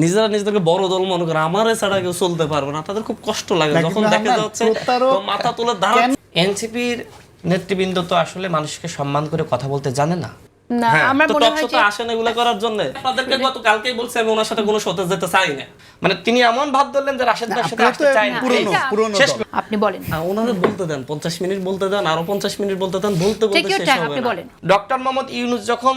নিজেরা নিজেদেরকে বড় দল মনে করে আমারে ছাড়া কেউ চলতে পারবে না। তাদের খুব কষ্ট লাগে। যখন দেখা যাচ্ছে মাথা তুলে দাঁড়াচ্ছে। এনসিপির নেতৃবৃন্দ তো আসলে মানুষকে সম্মান করে কথা বলতে জানে না। না হ্যাঁ, মনে হয় যে আসেন এগুলো করার জন্য। আপনাদেরকে গত কালকেই বলছি আমি ওনার সাথে কোনো শোতে যেতে চাই না। মানে তিনি এমন ভাব ধরলেন যে রাশেদ ভাইয়ের সাথে আসতে তো না। পুরনো আপনি বলেন। ওনাদের বলতে দেন পঞ্চাশ মিনিট বলতে দেন আরও পঞ্চাশ মিনিট বলতে দেন বলতে বলতে Take শেষ হবে আপনি না। বলেন। ডক্টর মোহাম্মদ ইউনুস যখন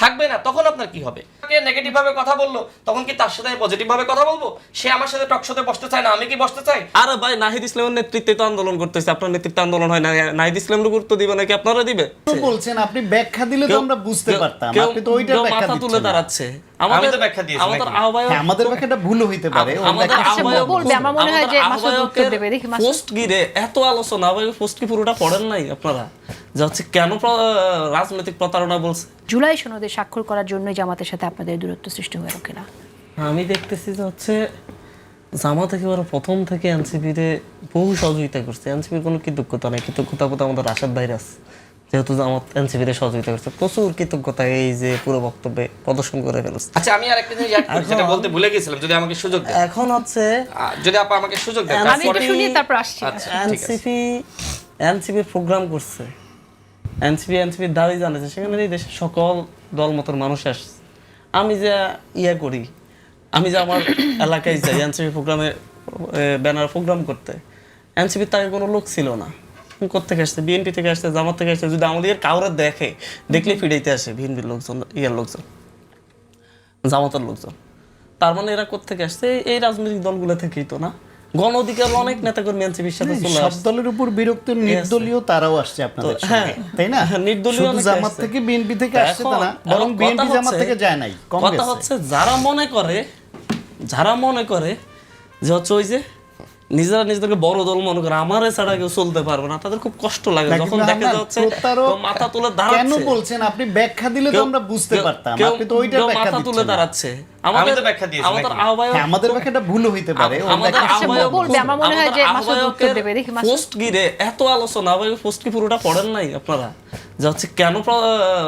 থাকবে না তখন আপনার কি হবে? নেগেটিভ ভাবে কথা বলল তখন কি তার সাথে পজিটিভ ভাবে কথা বলব? সে আমার সাথে টক শোতে বসতে চায় না আমি কি বসতে চাই? আরে ভাই নাহিদ ইসলামের নেতৃত্বে তো আন্দোলন করতেছে আপনার নেতৃত্বে আন্দোলন হয় না নাহিদ ইসলামের গুরুত্ব দিবে নাকি আপনারা দিবে? বলছেন আপনি ব্যাখ্যা দিলে তো আমরা বুঝতে পারতাম আপনি তো ওইটা ব্যাখ্যা মাথা তুলে দিচ্ছেন দাঁড়াচ্ছে। আমি ব্যাখ্যা দিয়েছি আমাদের আহ্বায়ক হ্যাঁ, আমাদের ব্যাখ্যাটা ভুল হইতে পারে আমাদের আচ্ছা, আহ্বায়ক বলবে, আমার মনে হয় যে মাসুদ উত্তর দেবে, দেখি মাসুদ। পোস্ট গিরে এত আলোচনা পোস্ট কি পুরোটা পড়েন নাই আপনারা? যে হচ্ছে কেন রাজনৈতিক প্রতারণা বলছে? জুলাই সনদে স্বাক্ষর করার জন্য জামাতের সাথে আপনাদের দূরত্ব সৃষ্টি হয়ে কিনা আমি দেখতেছি যে হচ্ছে জামাত একেবারে প্রথম থেকে এনসিপিতে বহু সহযোগিতা করছে। এনসিপির কোনো কৃতজ্ঞতা নেই কৃতজ্ঞতা আমাদের রাশাদ ভাইরাস যেহেতু জামাত এনসিপিতে সহযোগিতা করছে প্রচুর কৃতজ্ঞতা এই যে পুরো বক্তব্যে প্রদর্শন করে ফেলছে। আচ্ছা আমি আরেকটা জিনিস add করি, যেটা বলতে ভুলে গেছিলাম যদি আমাকে সুযোগ দেন। এখন হচ্ছে যদি আপা আমাকে সুযোগ দেন আমি একটু শুনি তারপর আসছি। আচ্ছা এনসিপি এনসিপি প্রোগ্রাম করছে। এনসিপি এনসিপির দাবি জানাচ্ছে সেখানে এই দেশের সকল দল মতন মানুষ আসছে। আমি যে ইয়ে করি আমি যে আমার এলাকায় যাই এনসিপি প্রোগ্রামে ব্যানার প্রোগ্রাম করতে এনসিপির তাকে কোনো লোক ছিল না। কোথেকে আসছে? বিএনপি থেকে আসছে জামাত থেকে আসছে যদি আমাদের কাউরে দেখে দেখলে ফিরাইতে আসে বিএনপির লোকজন ইয়ের লোকজন জামাতের লোকজন। তার মানে এরা কোথেকে আসছে? এই- রাজনৈতিক দলগুলো থেকেই তো না? গণ অধিকার অনেক নেতাকর্মী সাথে চলে সব দলের উপর বিরক্ত নির্দলীয় তারাও আসছে আপনাদের হ্যাঁ, তাই না? হ্যাঁ, নির্দলীয় জামাত থেকে বিএনপি থেকে আসছে না বরং বিএনপি জামাত থেকে যায় নাই কথা হচ্ছে যারা মনে করে যারা মনে করে যে হচ্ছে ওই যে নিজেরা নিজেদেরকে বড় দল মনে করে আমারে ছাড়া কেউ চলতে পারবে না। তাদের খুব কষ্ট লাগে। যখন দেখা যাচ্ছে মাথা তুলে দাঁড়াচ্ছে। কেন বলছেন? আপনি ব্যাখ্যা দিলে তো আমরা বুঝতে পারতাম। আপনি তো ওইটার কেউ ব্যাখ্যা মাথা তুলে দাঁড়াচ্ছে। আমি তো ব্যাখ্যা দিয়েছি আমাদের আহ্বায়ক হ্যাঁ, আমাদের ব্যাখ্যাটা ভুল হইতে পারে। আমাদের আহ্বায়ক- বলবে, আমার মনে হয় যে আমাদের মাসুদ উত্তর দেবে, দেখি মাসুদ। পোস্ট গিরে এত আলোচনা ভাই পোস্ট কি পুরোটা পড়েন নাই আপনারা? যে হচ্ছে কেন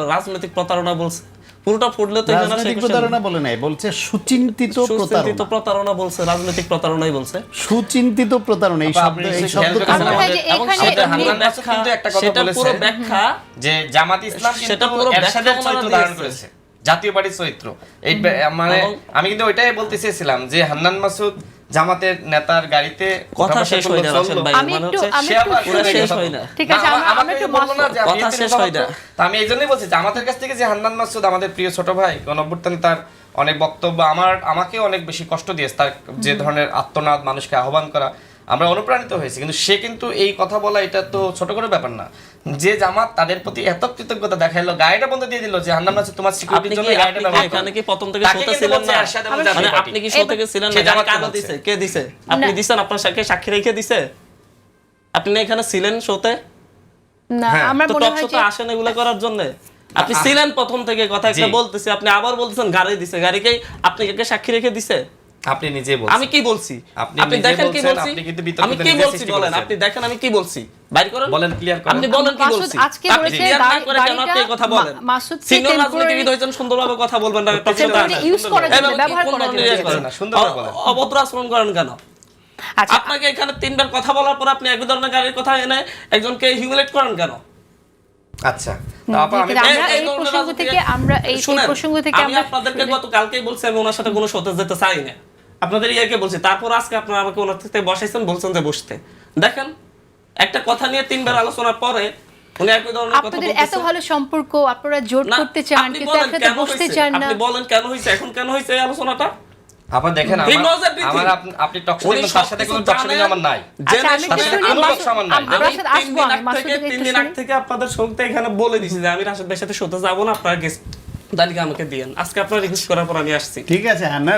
রাজনৈতিক প্রতারণা বলছে? পুরোটা পড়লে তো এখানে রাজনৈতিক প্রতারণা বলে নাই বলছে সুচিন্তিত সুচিন্তিত প্রতারণা। প্রতারণা বলছে রাজনৈতিক প্রতারণাই বলছে। সুচিন্তিত প্রতারণা এই শব্দ এই শব্দ এখানে একটা কথা সেটা পুরো ব্যাখ্যা। যে জামাত ইসলাম সেটা পুরো এরশাদের চরিত্র ধারণ করেছে। জাতীয় পার্টির চরিত্র। এই মানে আমি কিন্তু ওইটাই বলতে চেয়েছিলাম যে হান্নান মাসুদ জামাতের নেতার গাড়িতে কথা শেষ করল, হয়ে না, চলল। ভাই। আমি মানে একটু আমি একটু পুরো শেষ। হয় না। ঠিক আছে, আমা- একটু বলল না যে কথা শেষ। হয় না। আমি এই জন্যই বলছি যে আমাদের কাছ থেকে যে হান্নান মাসুদ আমাদের প্রিয় ছোট ভাই গণঅভ্যুত্থানে তার অনেক বক্তব্য আমার আমাকে অনেক বেশি কষ্ট দিয়েছে তার যে ধরনের আত্মনাদ মানুষকে আহ্বান করা আমরা অনুপ্রাণিত হয়েছি কিন্তু সে কিন্তু এই কথা বলা এটা তো ছোট করে ব্যাপার না যে জামাত তাদের প্রতি এত কৃতজ্ঞতা দেখাইলো গাড়িটা বন্ধ দিয়ে দিল যে হান্নান মাসুদ তোমার সিকিউরিটির জন্য গাড়িটা ব্যবহার এখানে কি প্রথম থেকে তাকে ছিলেন না? মানে মানে। আপনি কি শো থেকে ছিলেন না? জামাতকে কারা দিছে? কে দিছে? আপনি দিছেন আপনার সাথে সাক্ষী রেখে দিছে? আপনি না এখানে ছিলেন শোতে না হ্যাঁ, আমার তো মনে হয় যে আসেন এগুলো করার জন্য। আপনি ছিলেন প্রথম থেকে কথা একটা বলতেছি। আপনি আবার বলতেছেন গাড়ি দিছে গাড়িকে আপনি কে সাক্ষী রেখে দিছে? আপনি নিজেই বলছেন। আমি কি বলছি? আপনি আপনি দেখেন কি বলছি? আপনি কিন্তু বিতর্কিত আমি কি বলছি বলেন আপনি দেখেন আমি কি বলছি? বাইর করেন। বলেন, clear করেন। আপনি বলেন কি বলছি? আজকে বলেছে করে কেন আপনি এই কথা বলেন? মা- মাসুদকে সিনিয়র temporary- রাজনীতিবিদ হয়েছেন সুন্দরভাবে কথা বলবেন না কি ব্যবহার? না, সুন্দরভাবে বলেন। অভদ্র আচরণ করেন কেন? আচ্ছা আপনাকে এখানে তিনবার কথা বলার পর আপনি একই ধরনের গাড়ির কথা এনে একজনকে হিউমিলেট করেন কেন? আচ্ছা এই- প্রসঙ্গ থেকে আমরা এই প্রসঙ্গ থেকে আমরা আপনাদেরকে গত কালকেই বলছি আমি ওনার সাথে কোনো শোতে যেতে চাই না আপনাদের ইয়াকে বলছি তারপর আজকে আপনারা আমাকে ওনার থেকে বসাইছেন বলছেন যে বসতে। দেখেন একটা কথা নিয়ে তিনবার আলোচনার পরে উনি একই ধরনের কথা আপনাদের এত ভালো সম্পর্ক আপনারা জোট করতে চান কিন্তু কেন বসতে চান না। আপনি বলেন কেন হয়েছে এখন কেন হয়েছে এই আলোচনাটা? দেখেন আমার আমার আপনি- আপনি টক উনি তার সাথে কোনো টক জানেন। আমার নাই। আমি রাশেদ ভাইয়ের সাথে শোতে যাব না আপনারা গেস্ট তালিকা আমাকে দিয়েন আজকে আপনার রিকোয়েস্ট করার পর আমি আসছি ঠিক আছে আচ্ছা, না,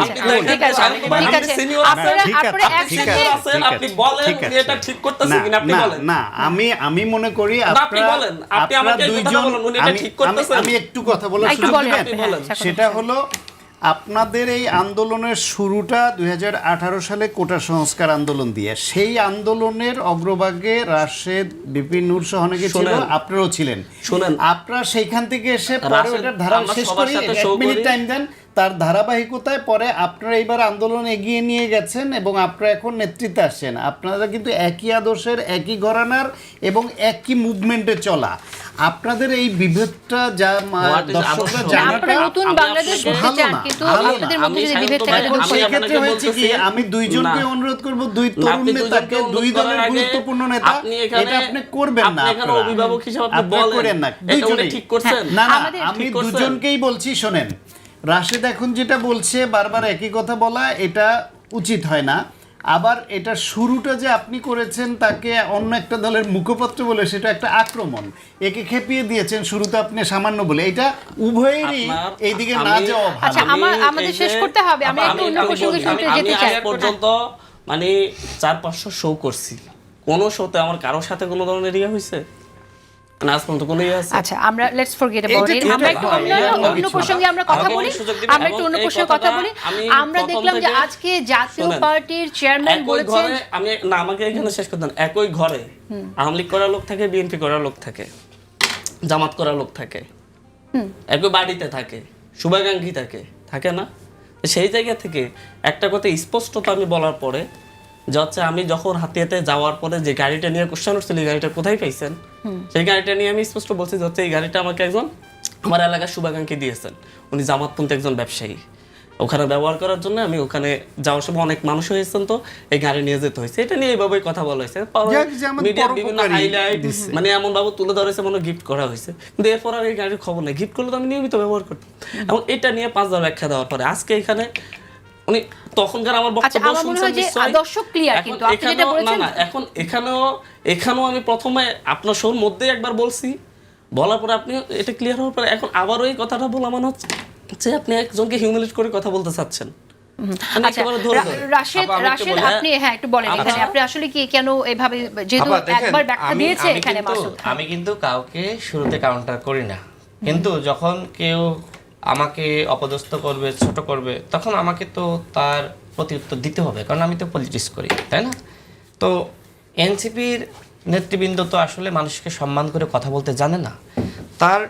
আচ্ছা, ঠিক আছে, আমি ঠিক আছে। আপনারা- আপনারা একসাথে- আছেন, আপনি বলেন। এটা ঠিক করতেছেন কিনা, আপনি বলেন। না, আমি আমি মনে করি আপনি বলেন, আপনি আমাকে দুইজন বলুন, উনি এটা আমি- ঠিক করতেছেন। আমি একটু কথা বলার সুযোগ সেটা হলো আপনাদের এই আন্দোলনের শুরুটা দুই হাজার আঠারো সালে কোটা সংস্কার আন্দোলন দিয়ে। সেই আন্দোলনের অগ্রভাগে রাশেদ বিপিন নূর সহ অনেকে ছিল আপনারাও ছিলেন। শুনেন। আপনারা সেইখান থেকে এসে ধারা শেষ করে এক মিনিট টাইম দেন। তার ধারাবাহিকতায় পরে আপনারা এইবার আন্দোলন এগিয়ে নিয়ে গেছেন এবং আপনারা এখন নেতৃত্বে আসছেন। আপনারা কিন্তু একই আদর্শের একই ঘরানার এবং একই মুভমেন্টে চলা। আপনাদের এই বিভেদটা যা দর্শকরা জানাটা নতুন বাংলাদেশ কিন্তু আপনাদের মধ্যে যদি বিভেদ থাকে করে সেই ক্ষেত্রে হয়েছে কি আমি দুইজনকে অনুরোধ করব দুই তরুণ আপনি নেতাকে দুই দলের গুরুত্বপূর্ণ নেতা এটা আপনি করবেন না আপনি অভিভাবক হিসেবে আপনি বলেন। করেন না ঠিক করছেন? না না আমি দুজনকেই বলছি শোনেন। রাশেদ এখন যেটা বলছে বারবার একই কথা বলা এটা উচিত হয় না। আবার এটা শুরুটা যে আপনি করেছেন তাকে অন্য একটা দলের মুখপত্র বলে সেটা একটা আক্রমণ। একে খেপিয়ে দিয়েছেন শুরুতে আপনি সামান্য বলে। এটা উভয়েরই এইদিকে না যাওয়া আচ্ছা, আমার- আমাদের শেষ করতে হবে। আমি- একটু অন্য প্রসঙ্গে আমি- যেতে চাই। পর্যন্ত মানে চার পাঁচশো শো করছি। কোনো শোতে আমার কারোর সাথে কোনো ধরনের ইয়ে হয়েছে আচ্ছা আমরা লেটস ফরগেট অ্যাবাউট ইট আমরা একটু অন্য এটা অন্য অন্য কিছু না। প্রসঙ্গে আমরা কথা বলি। একটু সুযোগ দিবেন আমরা একটু অন্য প্রসঙ্গে কথা বলি। আমরা দেখলাম যে আজকে জাতীয় পার্টির চেয়ারম্যান একই বলেছেন ঘরে আমি না আমাকে এখানে শেষ একই ঘরে আওয়ামী লীগ করার লোক থাকে বিএনপি করার লোক থাকে জামাত করার লোক থাকে একই বাড়িতে থাকে শুভাকাঙ্ক্ষী থাকে থাকে না? সেই জায়গা থেকে একটা কথা স্পষ্টত আমি বলার পরে যে হচ্ছে আমি যখন হাতিয়াতে যাওয়ার পরে যে গাড়িটা নিয়ে কোশ্চেন উঠছিল এই গাড়িটা কোথায় পাইছেন? সেই গাড়িটা নিয়ে আমি স্পষ্ট বলছি যে হচ্ছে এই গাড়িটা আমাকে একজন আমার এলাকার শুভাকাঙ্ক্ষী দিয়েছেন। উনি জামাতপন্থী একজন ব্যবসায়ী। ওখানে ব্যবহার করার জন্য আমি ওখানে যাওয়ার সময় অনেক মানুষ হয়েছেন তো এই গাড়ি নিয়ে যেতে হয়েছে। এটা নিয়ে এইভাবেই কথা বলা হয়েছে। মিডিয়ার বিভিন্ন হাইলাইট মানে এমন ভাবে তুলে ধরেছে মনে গিফট করা হয়েছে। কিন্তু এরপর আর এই গাড়ির খবর নেই। গিফট করলে তো আমি নিয়মিত ব্যবহার করতাম। এবং এটা নিয়ে পাঁচ পাঁচবার ব্যাখ্যা দেওয়ার পরে আজকে এখানে উনি তখনকার আমার আচ্ছা, বক্তব্য আমার হয় শুনছেন যে নিশ্চয়ই। আদর্শ clear কিন্তু। আপনি যেটা বলেছেন- না এখন এখানেও এখানেও আমি প্রথমে আপনার শোর মধ্যে একবার বলছি বলার পরে আপনি এটা ক্লিয়ার হওয়ার পরে এখন আবারও এই কথাটা বলা মানে হচ্ছে যে আপনি একজনকে হিউমিলেট করে কথা বলতে চাচ্ছেন আচ্ছা একেবারে ধরে রা- ধরে। রাশেদ আপা, আমি একটু রাশেদ? আপনি হ্যাঁ একটু বলেন এখানে আপনি আসলে কি কেন এভাবে যেহেতু একবার ব্যাখ্যা দিয়েছে এখানে কিন্তু- মাসুদ আমি কিন্তু কাউকে শুরুতে কাউন্টার করি না কিন্তু যখন কেউ আমাকে অপদস্থ করবে, ছোট করবে, তখন আমাকে তো তার প্রতি উত্তর দিতে হবে, কারণ আমি তো পলিটিক্স করি, তাই না? তো এনসিপির নেতৃবৃন্দ তো আসলে মানুষকে সম্মান করে কথা বলতে জানে না। তার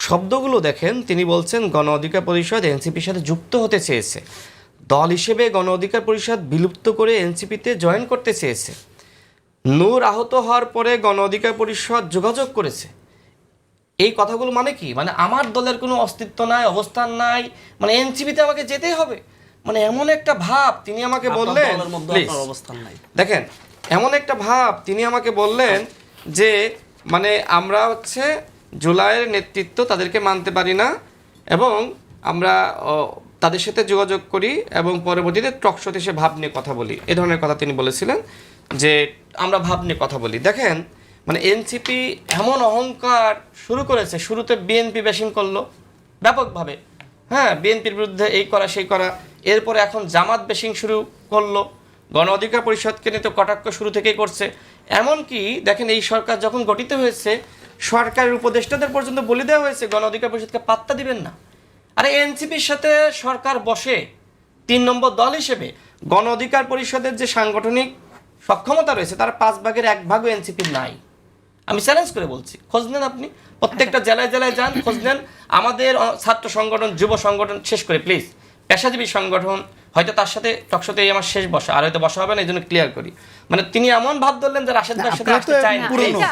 শব্দগুলো দেখেন, তিনি বলছেন, গণ অধিকার পরিষদ এনসিপির সাথে যুক্ত হতে চেয়েছে। দল হিসেবে গণ অধিকার পরিষদ বিলুপ্ত করে এনসিপিতে জয়েন করতে চেয়েছে। নূর আহত হওয়ার পরে গণ অধিকার পরিষদ যোগাযোগ করেছে। এই কথাগুলো মানে কি? মানে আমার দলের কোনো অস্তিত্ব নাই অবস্থান নাই মানে এনসিপিতে আমাকে যেতেই হবে। মানে এমন একটা ভাব তিনি আমাকে বললেন অবস্থান নাই। দেখেন এমন একটা ভাব তিনি আমাকে বললেন যে মানে আমরা হচ্ছে জুলাইয়ের নেতৃত্ব তাদেরকে মানতে পারি না এবং আমরা তাদের সাথে যোগাযোগ করি এবং পরবর্তীতে টকশোতে সে ভাব নিয়ে কথা বলি। এ ধরনের কথা তিনি বলেছিলেন যে আমরা ভাব নিয়ে কথা বলি। দেখেন মানে এনসিপি এমন অহংকার শুরু করেছে, শুরুতে বিএনপি ব্যাশিং করল, ব্যাপকভাবে। হ্যাঁ বিএনপির বিরুদ্ধে এই করা, সেই করা। এরপরে এখন জামাত বেশিং শুরু করল, গণ অধিকার পরিষদকে নিয়ে তো কটাক্ষ শুরু থেকেই করছে। এমনকি দেখেন এই সরকার যখন গঠিত হয়েছে, সরকারের উপদেষ্টাদের পর্যন্ত বলে দেওয়া হয়েছে, গণ অধিকার পরিষদকে পাত্তা দিবেন না। আরে এনসিপির সাথে সরকার বসে, তিন নম্বর দল হিসেবে, গণ অধিকার পরিষদের যে সাংগঠনিক সক্ষমতা রয়েছে, তার পাঁচ ভাগের এক ভাগও এনসিপির নাই। আমি চ্যালেঞ্জ করে বলছি। খোঁজ নেন আপনি। প্রত্যেকটা জেলায় জেলায় যান খোঁজ নেন। আমাদের ছাত্র সংগঠন যুব সংগঠন শেষ করে প্লিজ পেশাজীবী সংগঠন হয়তো তার সাথে টকশোতেই আমার শেষ বসা আর হয়তো বসা হবে না এই জন্য ক্লিয়ার করি। মানে তিনি এমন ভাব ধরলেন যে রাশেদ ভাইয়ের সাথে আসতে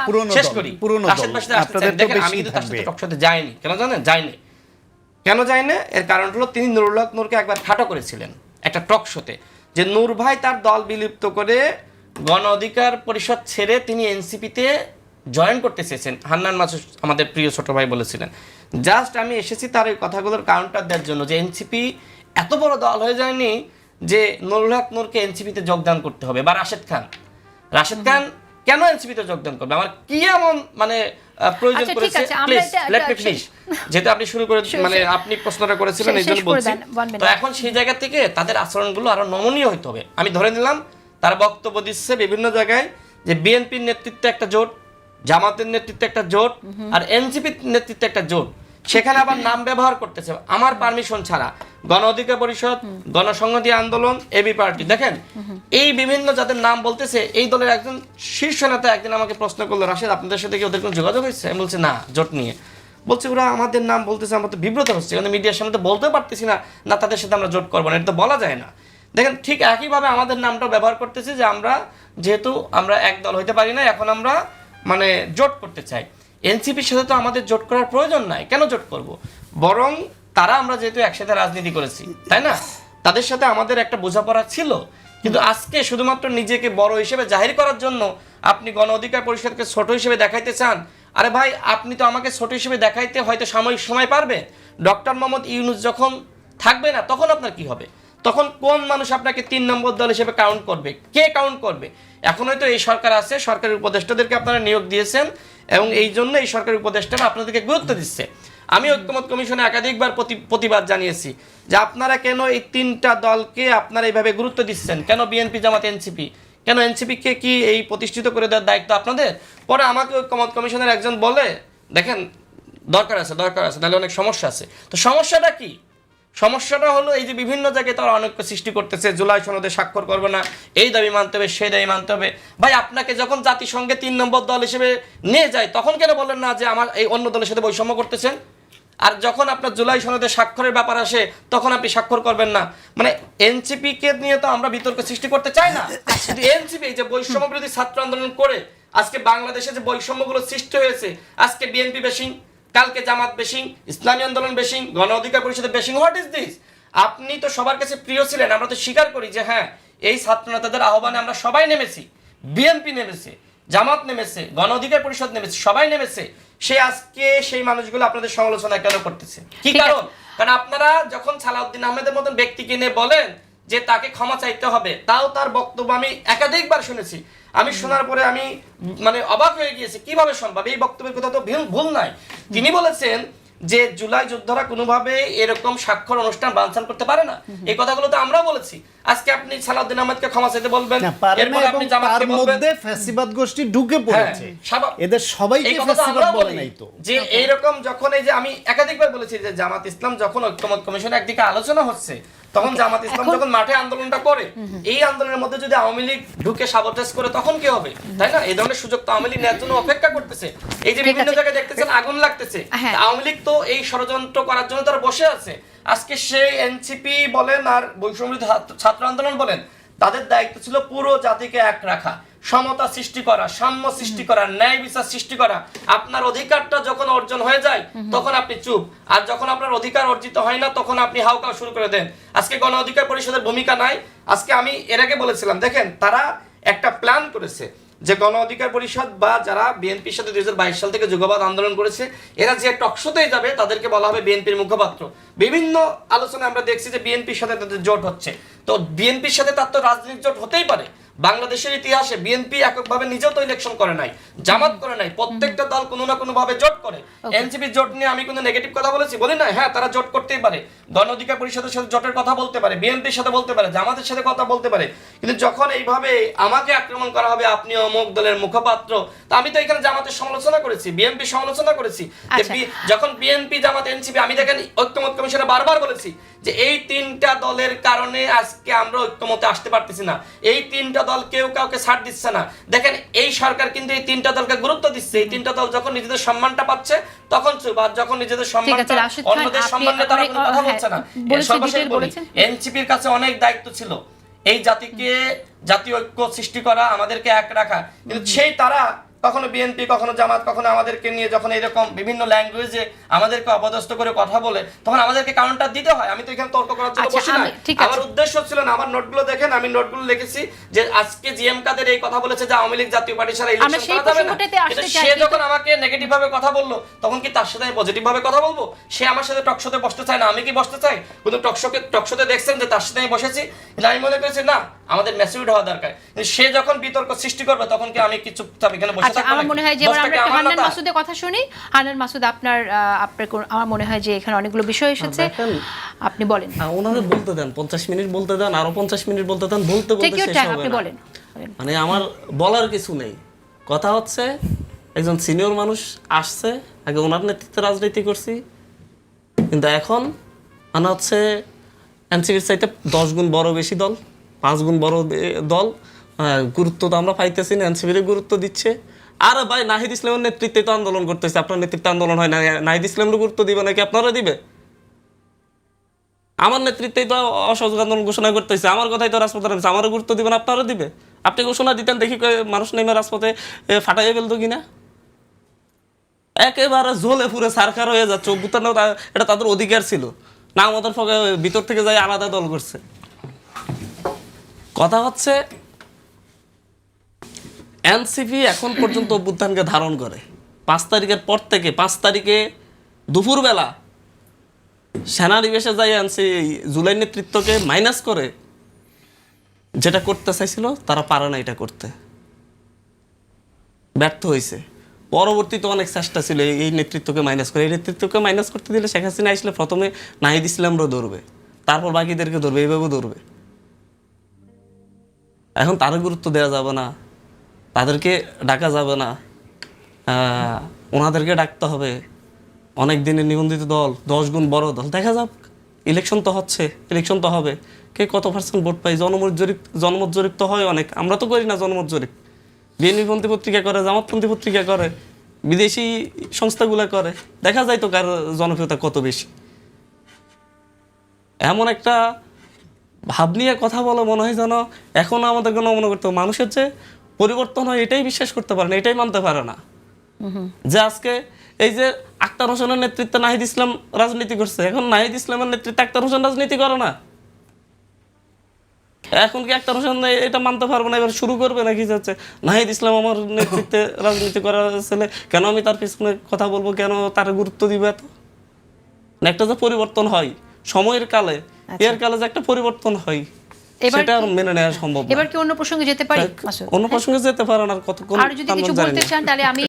পুরনো শেষ করি। রাশেদ। ভাইয়ের সাথে আসতে। তো দেখেন আমি কিন্তু তার সাথে টকশোতে যাইনি। কেন জানেন? যাইনি। কেন যায় না এর কারণ হলো তিনি নুরুল হক নূরকে একবার খাটো করেছিলেন একটা টক শোতে। যে নূর ভাই তার দল বিলুপ্ত করে গণ অধিকার পরিষদ ছেড়ে তিনি এনসিপিতে জয়েন করতে চেয়েছেন। হান্নান মাসুদ আমাদের প্রিয় ছোট ভাই বলেছিলেন। জাস্ট আমি এসেছি তার এই কথাগুলোর কাউন্টার দেওয়ার জন্য যে এনসিপি এত বড় দল হয়ে যায়নি যে নুরুল হক নূরকে এনসিপিতে যোগদান করতে হবে বা রাশেদ খান। রাশেদ খান কেন এনসিপিতে যোগদান করবে? আমার কি এমন মানে প্রয়োজন আচ্ছা, করেছে প্লিজ লেট মি ফিনিশ যেহেতু আপনি শুরু করে মানে আপনি প্রশ্নটা করেছিলেন এই জন্য বলছি. তো এখন সেই জায়গা থেকে তাদের আচরণগুলো আরও নমনীয় হতে হবে। আমি ধরে নিলাম তার বক্তব্য দিচ্ছে বিভিন্ন জায়গায় যে বিএনপির নেতৃত্বে একটা জোট জামাতের নেতৃত্বে একটা জোট আর এনসিপির নেতৃত্বে একটা জোট। সেখানে আবার নাম ব্যবহার করতেছে। আমার পারমিশন ছাড়া গণ অধিকার পরিষদ, গণসংহতি আন্দোলন এবি পার্টি। দেখেন, এই বিভিন্ন যাদের নাম বলতেছে, এই দলের একজন শীর্ষ নেতা একদিন আমাকে প্রশ্ন করল, রাশেদ, আপনাদের সাথে কি ওদের কোনো যোগাযোগ হয়েছে? আমি বলছি, না, জোট নিয়ে। বলছে, ওরা আমাদের নাম বলতেছে, আমরা তো বিব্রত হচ্ছে। কিন্তু মিডিয়ার সামনে তো বলতে পারতেছি না না, তাদের সাথে আমরা জোট করব না। এটা তো বলা যায় না। দেখেন, ঠিক একইভাবে আমাদের নামটাও ব্যবহার করতেছি যে আমরা যেহেতু আমরা এক দল হইতে পারি না, এখন আমরা মানে জোট করতে চাই। এনসিপির সাথে তো আমাদের জোট করার প্রয়োজন নাই। কেন জোট করব? বরং তারা আমরা যেহেতু একসাথে রাজনীতি করেছি, তাই না? তাদের সাথে আমাদের একটা বোঝাপড়া ছিল। কিন্তু আজকে শুধুমাত্র নিজেকে বড় হিসেবে জাহির করার জন্য আপনি গণ অধিকার পরিষদকে ছোট হিসেবে দেখাইতে চান। আরে ভাই, আপনি তো আমাকে ছোট হিসেবে দেখাইতে হয়তো সাময়িক সময় পারবে। ডক্টর মোহাম্মদ ইউনুস যখন থাকবে না, তখন আপনার কি হবে? তখন কোন মানুষ আপনাকে তিন নম্বর দল হিসেবে কাউন্ট করবে? কে কাউন্ট করবে? এখন হয়তো এই সরকার আছে, সরকারি উপদেষ্টাদেরকে আপনারা নিয়োগ দিয়েছেন এবং এই জন্য এই সরকারি উপদেষ্টারা আপনাদেরকে গুরুত্ব দিচ্ছে। আমি ঐক্যমত কমিশনে একাধিকবার প্রতি- প্রতিবাদ জানিয়েছি যে আপনারা কেন এই তিনটা দলকে আপনারা এইভাবে গুরুত্ব দিচ্ছেন? কেন বিএনপি জামাত এনসিপি? কেন এনসিপিকে কি এই প্রতিষ্ঠিত করে দেওয়ার দায়িত্ব আপনাদের? পরে আমাকে ঐক্যমত কমিশনের একজন বলে, দেখেন, দরকার আছে দরকার আছে নাহলে অনেক সমস্যা আছে। তো সমস্যাটা কি? সমস্যাটা হলো এই যে বিভিন্ন জায়গায় তারা অনৈক্য সৃষ্টি করতেছে, জুলাই সনদে স্বাক্ষর করবে না, এই দাবি মানতে হবে, সেই দাবি মানতে হবে। ভাই, আপনাকে যখন জাতিসংঘে তিন নম্বর দল হিসেবে নিয়ে যায়, তখন কেন বলেন না যে আমার এই অন্য দলের সাথে বৈষম্য করতেছেন? আর যখন আপনার জুলাই সনদে স্বাক্ষরের ব্যাপার আসে, তখন আপনি স্বাক্ষর করবেন না। মানে এনসিপি কে নিয়ে তো আমরা বিতর্ক সৃষ্টি করতে চাই না। এনসিপি যে বৈষম্য বিরোধী ছাত্র আন্দোলন করে, আজকে বাংলাদেশে যে বৈষম্যগুলো সৃষ্টি হয়েছে, আজকে বিএনপি বেশিং কালকে জামাত বেশিং ইসলামী আন্দোলন বেশিং গণ অধিকার পরিষদের বেশিং হোয়াট ইজ দিস আপনি তো সবার কাছে প্রিয় ছিলেন আমরা তো স্বীকার করি যে হ্যাঁ এই ছাত্র নেতাদের আহ্বানে আমরা সবাই নেমেছি বিএনপি নেমেছে জামাত নেমেছে গণ অধিকার পরিষদ নেমেছে সবাই নেমেছে। সে আজকে সেই মানুষগুলো আপনাদের সমালোচনা কেন করতেছে? কি কারণ? কারণ আপনারা যখন সালাউদ্দিন আহমেদের মতন ব্যক্তিকে নিয়ে বলেন যে তাকে ক্ষমা চাইতে হবে তাও তার বক্তব্য আমি একাধিকবার শুনেছি। আমি শোনার পরে আমি মানে অবাক হয়ে গিয়েছি কীভাবে সম্ভব? এই বক্তব্যের কথা তো ভুল নাই। তিনি বলেছেন যে জুলাই যোদ্ধারা কোনোভাবে এরকম স্বাক্ষর অনুষ্ঠান বানচাল করতে পারে না। এই কথাগুলো তো আমরা বলেছি। আজকে আপনি সালাউদ্দিন আহমেদকে ক্ষমা চাইতে বলবেন এরপর আপনি জামাতকে বলবেন। মধ্যে ফ্যাসিবাদ গোষ্ঠী ঢুকে পড়েছে। হ্যাঁ, এদের সবাইকে এই কথা তো ফ্যাসিবাদ বলে নাই তো। যে এইরকম যখন এই যে আমি একাধিকবার বলেছি যে জামাত ইসলাম যখন ঐক্যমত কমিশনে একদিকে আলোচনা হচ্ছে তখন জামাত ইসলাম যখন মাঠে আন্দোলনটা করে এই আন্দোলনের মধ্যে যদি আওয়ামী লীগ ঢুকে সাবটেজ করে তখন কি হবে? তাই না? এই ধরনের সুযোগ তো আওয়ামী লীগ নেওয়ার জন্য অপেক্ষা করতেছে। এই যে বিভিন্ন জায়গায় দেখতেছেন আগুন লাগতেছে। হ্যাঁ। আওয়ামী লীগ তো এই ষড়যন্ত্র করার জন্য তারা বসে আছে। আজকে সে এনসিপি বলেন আর বৈষম্য ছাত্র- ছাত্র আন্দোলন বলেন তাদের দায়িত্ব ছিল পুরো জাতিকে এক রাখা। সমতা সৃষ্টি করা সাম্য সৃষ্টি করা ন্যায় বিচার সৃষ্টি করা আপনার অধিকারটা যখন অর্জন হয়ে যায় তখন আপনি চুপ। আর যখন আপনার অধিকার অর্জিত হয় না তখন আপনি হাউকাও শুরু করে দেন। আজকে গণ অধিকার পরিষদের ভূমিকা নাই। আজকে আমি এর আগে বলেছিলাম দেখেন তারা একটা প্ল্যান করেছে যে গণ অধিকার পরিষদ বা যারা বিএনপির সাথে দুই হাজার বাইশ সাল থেকে যুগবাদ আন্দোলন করেছে এরা যে টকশোতেই যাবে তাদেরকে বলা হবে বিএনপির মুখপাত্র। বিভিন্ন আলোচনায় আমরা দেখছি যে বিএনপির সাথে তাদের জোট হচ্ছে। তো বিএনপির সাথে তার তো রাজনৈতিক জোট হতেই পারে। বাংলাদেশের ইতিহাসে বিএনপি এককভাবে নিজেও তো ইলেকশন করে নাই জামাত করে নাই প্রত্যেকটা দল কোনো না কোনো ভাবে জোট করে। এনসিপি জোট নিয়ে আমি কোনো নেগেটিভ কথা বলেছি? বলি না হ্যাঁ তারা জোট করতেই পারে। গণ অধিকার পরিষদের সাথে জোটের কথা বলতে পারে বিএনপির সাথে বলতে পারে জামাতের সাথে কথা বলতে পারে। কিন্তু যখন এইভাবে আমাকে আক্রমণ করা হবে আপনি অমুক দলের মুখপাত্র তা আমি তো এখানে জামাতের সমালোচনা করেছি বিএনপি সমালোচনা করেছি। আচ্ছা। যখন বিএনপি জামাত এনসিপি আমি দেখেন ঐক্যমত কমিশনে বারবার বলেছি যে এই তিনটা দলের কারণে আজকে আমরা ঐক্যমতে আসতে পারতেছি না। এই তিনটা দল কেউ কাউকে ছাড় দিচ্ছে না। দেখেন এই সরকার কিন্তু এই তিনটা দলকে গুরুত্ব দিচ্ছে। এই তিনটা দল যখন নিজেদের সম্মানটা পাচ্ছে তখন চুপ আর যখন নিজেদের সম্মানটা সম্মানে অন্যদের তারা কোনো কথা হ্যাঁ, বলছে না। সর্বশেষ বলি এনসিপির কাছে অনেক দায়িত্ব ছিল। এই জাতিকে জাতীয় ঐক্য সৃষ্টি করা আমাদেরকে এক রাখা। কিন্তু সেই তারা কখনো বিএনপি কখনো জামাত কখনো আমাদেরকে নিয়ে যখন এরকম বিভিন্ন ল্যাঙ্গুয়েজে আমাদেরকে অপদস্থ করে কথা বলে তখন আমাদেরকে কারণটা দিতে হয়। আমি তো এখানে তর্ক করার জন্য আচ্ছা, বসি না। আমার উদ্দেশ্য ছিল না আমার নোটগুলো দেখেন আমি নোটগুলো লিখেছি যে আজকে জিএম কাদের এই কথা বলেছে যে আওয়ামী লীগ জাতীয় পার্টি ছাড়া ইলেকশন করা যাবে না। কিন্তু সে যখন আমাকে নেগেটিভ ভাবে কথা বলল তখন কি তার সাথে আমি পজিটিভ ভাবে কথা বলব? সে আমার সাথে টকশোতে বসতে চায় না আমি কি বসতে চাই? কিন্তু টকশোকে টকশোতে দেখছেন যে তার সাথে আমি বসেছি। কিন্তু আমি মনে করেছি না আমাদের ম্যাসিউড হওয়া দরকার। কিন্তু সে যখন বিতর্ক সৃষ্টি করবে তখন কি আমি কিছু এখানে বসে আচ্ছা থাকব আমার মনে হয় যে কি আমরা হান্নান মাসুদের কথা শুনি। হান্নান মাসুদ আপনার আপনার আমার মনে হয় যে এখানে অনেকগুলো বিষয় এসেছে। আপনি বলেন। হ্যাঁ, ওনাদের বলতে দেন পঞ্চাশ মিনিট বলতে দেন আরও পঞ্চাশ মিনিট বলতে দেন বলতে বলতে শেষ হবে আপনি বলেন বলেন। মানে আমার বলার কিছু নেই। কথা হচ্ছে একজন সিনিয়র মানুষ আসছে আগে ওনার নেতৃত্বে রাজনীতি করছি কিন্তু এখন মানে হচ্ছে এনসিপির চাইতে দশ গুণ বড় বেশি দল। পাঁচ গুণ বড় দল গুরুত্ব তো আমরা পাইতেছি না, এনসিপির গুরুত্ব দিচ্ছে। আরে ভাই, নাহিদ ইসলামের নেতৃত্বে তো আন্দোলন করতেছে, আপনার নেতৃত্বে আন্দোলন হয় না। নাহিদ ইসলামের গুরুত্ব দিবে নাকি আপনারা দিবে? আমার নেতৃত্বেই তো অসহযোগ আন্দোলন ঘোষণা করতেছে, আমার কথাই তো রাজপথে নামছে, আমারও গুরুত্ব দিবেন আপনারা দিবে? আপনি ঘোষণা দিতেন দেখি মানুষ নেমে রাজপথে ফাটাইয়ে ফেলতো কিনা? একেবারে ঝোলে ফুরে সারকার হয়ে যাচ্ছে, অভ্যুত্থানেও এটা তাদের অধিকার ছিল। না আমাদের ভিতর থেকে যাই আলাদা দল করছে। কথা হচ্ছে, এনসিপি এখন পর্যন্ত অভ্যুত্থানকে ধারণ করে। পাঁচ তারিখের পর থেকে, পাঁচ তারিখে দুপুরবেলা সেনানিবেশে যাই আনছি জুলাই নেতৃত্বকে মাইনাস করে। যেটা করতে চাইছিল, তারা পারে না এটা করতে। ব্যর্থ হয়েছে পরবর্তীতে অনেক চেষ্টা ছিল এই- নেতৃত্বকে মাইনাস করে। এই নেতৃত্বকে মাইনাস করতে দিলে শেখ হাসিনা আসলে প্রথমে নাহিদ ইসলামরা ধরবে। তারপর বাকিদেরকে ধরবে এইভাবে ধরবে। এখন তারও গুরুত্ব দেওয়া যাবে না। তাদেরকে ডাকা যাবে না। ওনাদেরকে ডাকতে হবে। অনেক দিনের নিবন্ধিত দল, দশ গুণ বড় দল। দেখা যাক ইলেকশন তো হচ্ছে ইলেকশন তো হবে। কে কত পার্সেন্ট ভোট পাই জনমত জরিপ জনমত জরিপ তো হয় অনেক। আমরা তো করি না জনমত জরিপ। বিএনপিপন্থী পত্রিকা করে জামাতপন্থী পত্রিকা করে, বিদেশি সংস্থাগুলো করে। দেখা যায় তো কার জনপ্রিয়তা কত বেশি। এমন একটা ভাব নিয়ে কথা বলে মনে হয় যেন এখন আমাদেরকে মনে করতে মানুষের যে পরিবর্তন হয় এটাই বিশ্বাস করতে পারে না এটাই মানতে পারে না। যে আজকে এই যে আক্তার হোসেনের নেতৃত্বে নাহিদ ইসলাম রাজনীতি করছে এখন নাহিদ ইসলামের নেতৃত্বে আক্তার হোসেন রাজনীতি করে না? এখন কি আক্তার হোসেন এটা মানতে পারবে না এবার শুরু করবে নাকি যাচ্ছে? নাহিদ ইসলাম আমার নেতৃত্বে রাজনীতি করার ছেলে কেন আমি তার পিছনে কথা বলব কেন তার গুরুত্ব দিবে এত? একটা যে পরিবর্তন হয় সময়ের কালে এর কালে যে একটা পরিবর্তন হয় এবার সেটা মেনে নেওয়া সম্ভব এবার কি অন্য প্রসঙ্গে যেতে পারি? অন্য প্রসঙ্গে যেতে পারেন আর কতক্ষণ আর যদি কিছু বলতে চান তাহলে আমি